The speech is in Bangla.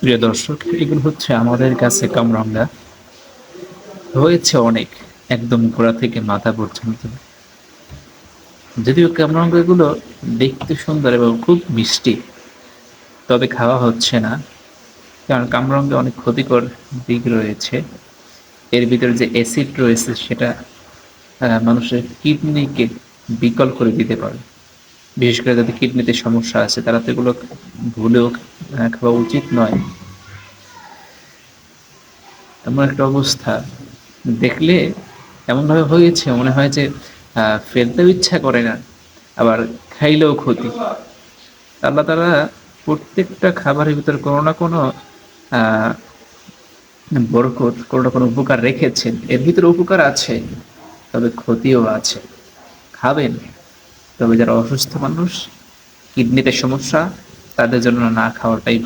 প্রিয় দর্শক, এগুলো হচ্ছে আমাদের কাছে কামরাঙ্গা। হয়েছে অনেক, একদম গোড়া থেকে মাথা পর্যন্ত। যদিও কামরাঙ্গা এগুলো দেখতে সুন্দর এবং খুব মিষ্টি, তবে খাওয়া হচ্ছে না, কারণ কামরাঙ্গে অনেক ক্ষতিকর দিক রয়েছে। এর ভিতরে যে অ্যাসিড রয়েছে, সেটা মানুষের কিডনিকে বিকল করে দিতে পারে। বিশেষ করে যাদের কিডনিতে সমস্যা আছে, তারা তো এগুলো ভুলেও খাওয়া উচিত নয়। এমন একটা অবস্থা। দেখলে এমনভাবে হয়েছে, মনে হয় যে ফেলতেও ইচ্ছা করে না, আবার খাইলেও ক্ষতি। আল্লাহ তারা প্রত্যেকটা খাবারের ভিতরে কোনো না কোনো বরকত, কোনো না কোনো উপকার রেখেছেন। এর ভিতরে উপকার আছে, তবে ক্ষতিও আছে। খাবেন। তবে যারা অসুস্থ মানুষ কিডনিতে সমস্যা তাদের জন্য না খাওয়াটাই।